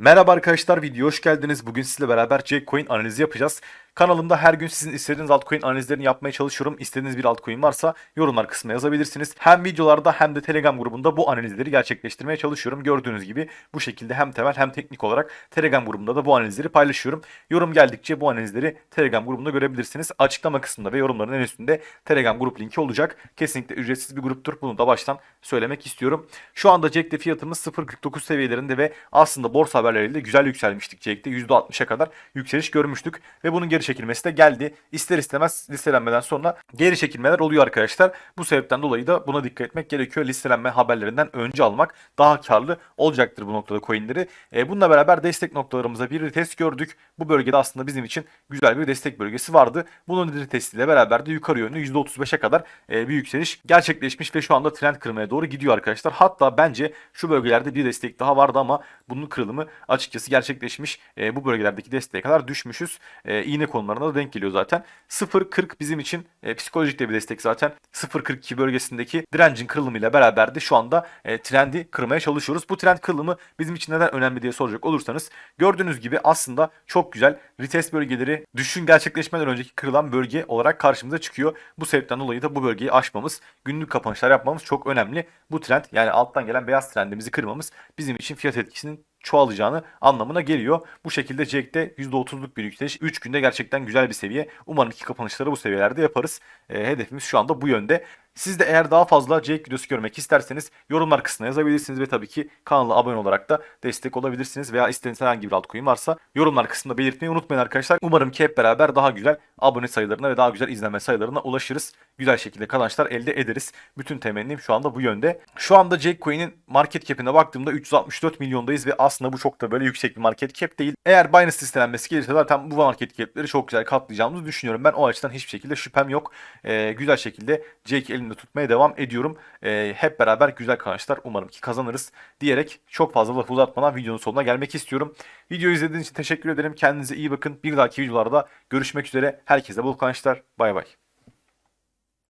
Merhaba arkadaşlar videoya hoş geldiniz. Bugün sizle beraber Jackcoin analizi yapacağız. Kanalımda her gün sizin istediğiniz altcoin analizlerini yapmaya çalışıyorum. İstediğiniz bir altcoin varsa yorumlar kısmına yazabilirsiniz. Hem videolarda hem de Telegram grubunda bu analizleri gerçekleştirmeye çalışıyorum. Gördüğünüz gibi bu şekilde hem temel hem teknik olarak Telegram grubunda da bu analizleri paylaşıyorum. Yorum geldikçe bu analizleri Telegram grubunda görebilirsiniz. Açıklama kısmında ve yorumların en üstünde Telegram grup linki olacak. Kesinlikle ücretsiz bir gruptur. Bunu da baştan söylemek istiyorum. Şu anda Jack'te fiyatımız 0.49 seviyelerinde ve aslında borsa haberleriyle güzel yükselmiştik Jack'te. %60'a kadar yükseliş görmüştük ve bunun geri çekilmesi de geldi. İster istemez listelenmeden sonra geri çekilmeler oluyor arkadaşlar. Bu sebepten dolayı da buna dikkat etmek gerekiyor. Listelenme haberlerinden önce almak daha karlı olacaktır bu noktada coinleri. E, bununla beraber destek noktalarımıza bir retest gördük. Bu bölgede aslında bizim için güzel bir destek bölgesi vardı. Bunun retestiyle beraber de yukarı yönlü %35'e kadar e, bir yükseliş gerçekleşmiş ve şu anda trend kırmaya doğru gidiyor arkadaşlar. Hatta bence şu bölgelerde bir destek daha vardı ama bunun kırılımı açıkçası gerçekleşmiş. E, bu bölgelerdeki desteğe kadar düşmüşüz. E, iğne konularına da denk geliyor zaten. 0.40 bizim için e, psikolojik de bir destek zaten. 0.42 bölgesindeki direncin kırılımıyla beraber de şu anda e, trendi kırmaya çalışıyoruz. Bu trend kırılımı bizim için neden önemli diye soracak olursanız gördüğünüz gibi aslında çok güzel retest bölgeleri düşün gerçekleşmeden önceki kırılan bölge olarak karşımıza çıkıyor. Bu sebepten dolayı da bu bölgeyi aşmamız, günlük kapanışlar yapmamız çok önemli. Bu trend yani alttan gelen beyaz trendimizi kırmamız bizim için fiyat etkisinin çoğalacağını anlamına geliyor. Bu şekilde Jack'te %30'luk bir yükseliş. 3 günde gerçekten güzel bir seviye. Umarım ki kapanışları bu seviyelerde yaparız. E, hedefimiz şu anda bu yönde. Siz de eğer daha fazla Jake videosu görmek isterseniz yorumlar kısmına yazabilirsiniz ve tabii ki kanala abone olarak da destek olabilirsiniz veya istediğiniz herhangi bir altcoin varsa yorumlar kısmında belirtmeyi unutmayın arkadaşlar. Umarım ki hep beraber daha güzel abone sayılarına ve daha güzel izlenme sayılarına ulaşırız. Güzel şekilde kazançlar elde ederiz. Bütün temennim şu anda bu yönde. Şu anda Jackcoin'in market cap'ine baktığımda 364 milyondayız ve aslında bu çok da böyle yüksek bir market cap değil. Eğer Binance listelenmesi gelirse zaten bu market cap'leri çok güzel katlayacağımızı düşünüyorum. Ben o açıdan hiçbir şekilde şüphem yok. Ee, güzel şekilde Jake elimde tutmaya devam ediyorum. Ee, hep beraber güzel kazançlar umarım ki kazanırız diyerek çok fazla lafı uzatmadan videonun sonuna gelmek istiyorum. Videoyu izlediğiniz için teşekkür ederim. Kendinize iyi bakın. Bir dahaki videolarda görüşmek üzere. Herkese bol kazançlar. Bay bay.